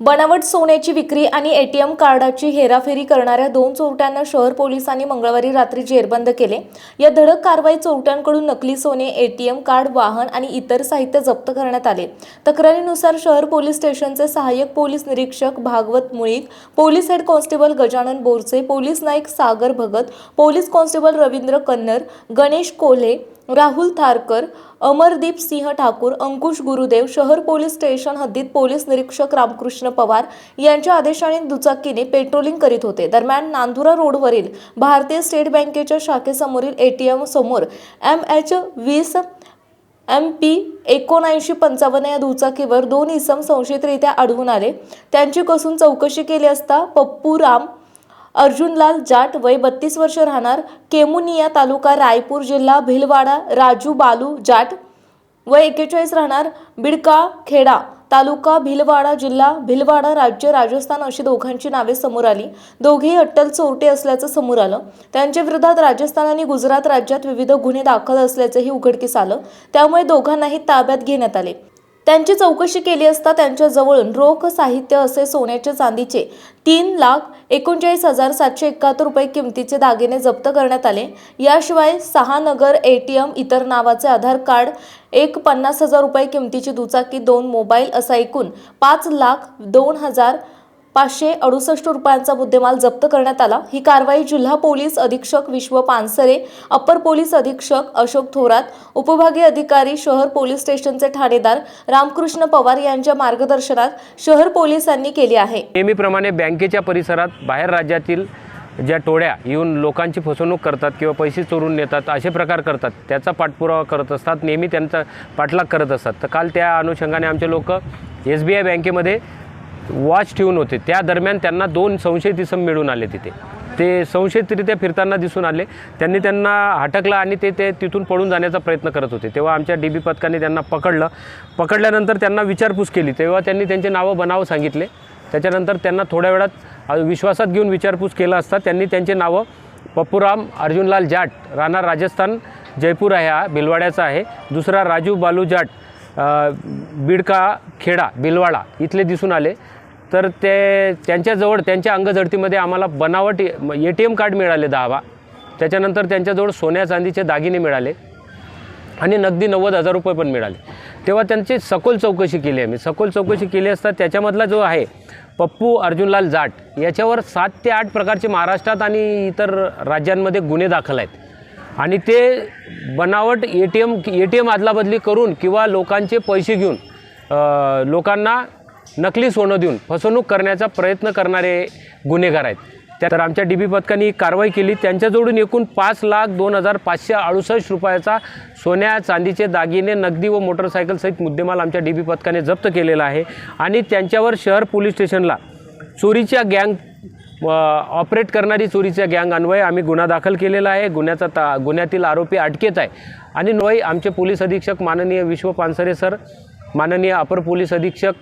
बनावट सोन्याची विक्री आणि एटीएम कार्डाची हेराफेरी करणाऱ्या दोन चोरट्यांना शहर पोलिसांनी मंगळवारी रात्री जेरबंद केले. या धडक कारवाई चोरट्यांकडून नकली सोने एटीएम कार्ड वाहन आणि इतर साहित्य जप्त करण्यात आले. तक्रारीनुसार शहर पोलीस स्टेशनचे सहाय्यक पोलीस निरीक्षक Bhagwat Mulik police head constable Gajanan Borse police Naik Sagar Bhagat police constable Ravindra Kannar Ganesh Kolhe Rahul Tharkar Amardeep Singh Thakur Ankush Gurudev शहर पोलीस स्टेशन हद्दीत पोलीस निरीक्षक रामकृष्ण पवार यांच्या आदेशाने दुचाकीने पेट्रोलिंग करीत होते. दरम्यान नांदुरा रोडवरील भारतीय स्टेट बँकेच्या शाखेसमोरील एटीएम समोर एम एच वीस एम पी एकोणऐंशी पंचावन्न या दुचाकीवर दोन इसम संशयितरित्या आढळून आले. त्यांची कसून चौकशी केली असता पप्पू राम अर्जुनलाल जाट वय बत्तीस वर्ष राहणार केमुनिया तालुका रायपूर जिल्हा भिलवाडा राजू बालू जाट वय एकेचाळीस राहणार बिडका खेडा तालुका भिलवाडा जिल्हा भिलवाडा राज्य राजस्थान अशी दोघांची नावे समोर आली. दोघेही अट्टल चोरटे असल्याचं समोर आलं. त्यांच्या विरोधात राजस्थान आणि गुजरात राज्यात विविध गुन्हे दाखल असल्याचंही उघडकीस आलं. त्यामुळे दोघांनाही ताब्यात घेण्यात आले. त्यांची चौकशी केली असता त्यांच्याजवळ रोख साहित्य असे सोन्याचे चांदीचे तीन लाख एकोणचाळीस हजार सातशे एकाहत्तर रुपये किमतीचे दागिने जप्त करण्यात आले. याशिवाय सहा नगर ए टी एम इतर नावाचे आधार कार्ड एक पन्नास हजार रुपये किमतीची दुचाकी दोन मोबाईल असा एकूण पाच लाख दोन हजार पाचशे अडुसष्ट रुपयांचा मुद्देमाल जप्त करण्यात आला. ही कारवाई जिल्हा पोलीस अधीक्षक विश्व पानसरे अप्पर पोलीस अधीक्षक अशोक थोरात उपविभागीय अधिकारी शहर पोलीस स्टेशनचे ठाणेदार रामकृष्ण पवार यांच्या मार्गदर्शनात शहर पोलिसांनी केली आहे. नेहमीप्रमाणे बँकेच्या परिसरात बाहेर राज्यातील ज्या टोळ्या येऊन लोकांची फसवणूक करतात किंवा पैसे चोरून नेतात असे प्रकार करतात त्याचा पाठपुरावा करत असतात नेहमी त्यांचा पाठलाग करत असतात. तर काल त्या अनुषंगाने आमचे लोक एस बी आय बँकेमध्ये वॉच ठेवून होते. त्या दरम्यान त्यांना दोन संशयित इसम मिळून आले तिथे. ते संशयितरित्या फिरताना दिसून आले. त्यांनी त्यांना हटकलं आणि ते ते तिथून पळून जाण्याचा प्रयत्न करत होते. तेव्हा आमच्या डी बी पथकाने त्यांना पकडलं. पकडल्यानंतर त्यांना विचारपूस केली. तेव्हा त्यांनी त्यांचे नावं बनावं सांगितले. त्याच्यानंतर त्यांना थोड्या वेळात विश्वासात घेऊन विचारपूस केला असता. त्यांनी त्यांचे नावं पप्पूराम अर्जुनलाल जाट राहणार राजस्थान जयपूर आहे हा भिलवाड्याचा आहे. दुसरा राजू बालू जाट बिडका खेडा बिलवाडा इथले दिसून आले. तर ते त्यांच्याजवळ त्यांच्या अंगझडतीमध्ये आम्हाला बनावट ए टी एम कार्ड मिळाले दहावा. त्याच्यानंतर त्यांच्याजवळ सोन्या चांदीचे दागिने मिळाले आणि नगदी नव्वद हजार रुपये पण मिळाले. तेव्हा त्यांची सखोल चौकशी केली आम्ही. सखोल चौकशी केली असता त्याच्यामधला जो आहे पप्पू अर्जुनलाल जाट याच्यावर सात ते आठ प्रकारचे महाराष्ट्रात आणि इतर राज्यांमध्ये गुन्हे दाखल आहेत. आणि ते बनावट A T M A T M अदलाबदली करून किंवा लोकांचे पैसे घेऊन लोकांना नकली सोनं देऊन फसवणूक करण्याचा प्रयत्न करणारे गुन्हेगार आहेत. त्या तर आमच्या डी बी पथकाने कारवाई केली. त्यांच्याजवळून एकूण पाच लाख दोन हजार पाचशे अडुसष्ट रुपयाचा सोन्या चांदीचे दागिने नगदी व मोटरसायकलसहित मुद्देमाल आमच्या डी बी पथकाने जप्त केलेला आहे. आणि त्यांच्यावर शहर पोलीस स्टेशनला चोरीच्या गँग ऑपरेट करणारी चोरीच्या गँग अन्वये आम्ही गुन्हा दाखल केलेला आहे. गुन्ह्याचा ता गुन्ह्यातील आरोपी अटकेत आहे. आणि नवई आमचे पोलीस अधीक्षक माननीय विश्व पानसरे सर माननीय अपर पोलीस अधीक्षक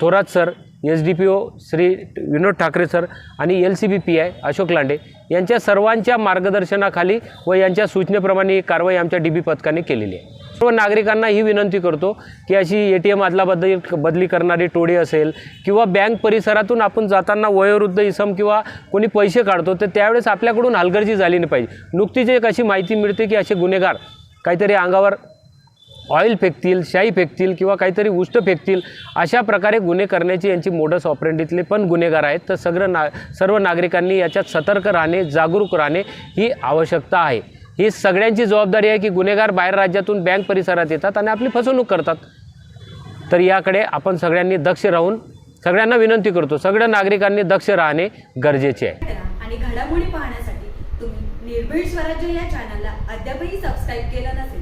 Thorat sir S D P O Shri Vinod Thackeray sir आणि L C B P I Ashok Lande यांच्या सर्वांच्या मार्गदर्शनाखाली व यांच्या सूचनेप्रमाणे ही कारवाई आमच्या डी बी पथकाने केलेली आहे. सर्व नागरिकांना ही विनंती करतो की अशी ए टी एम अदलाबदली बदली करणारी टोळी असेल किंवा बँक परिसरातून आपण जाताना वयोवृद्ध इसम किंवा कोणी पैसे काढतो तर त्यावेळेस आपल्याकडून हलगर्जी झाली नाही पाहिजे. नुकतीच एक अशी माहिती मिळते की असे गुन्हेगार काहीतरी अंगावर ऑइल फेकतील शाई फेकतील किंवा काहीतरी उष्ट फेकतील अशा प्रकारे गुन्हे करण्याची यांची मोडस ऑपरेंडीतले पण गुन्हेगार आहेत. तर सगळं ना सर्व नागरिकांनी याच्यात सतर्क राहणे जागरूक राहणे ही आवश्यकता आहे. ही सगळ्यांची जबाबदारी आहे की गुन्हेगार बाहेर राज्यातून बँक परिसरात येतात आणि आपली फसवणूक करतात. तर याकडे आपण सगळ्यांनी दक्ष राहून सगळ्यांना विनंती करतो. सगळ्या नागरिकांनी दक्ष राहणे गरजेचे आहे. आणि घडामोडी पाहण्यासाठी तुम्ही निर्भीड स्वराज्य या चॅनलला अद्यापही सबस्क्राईब केलं नसेल.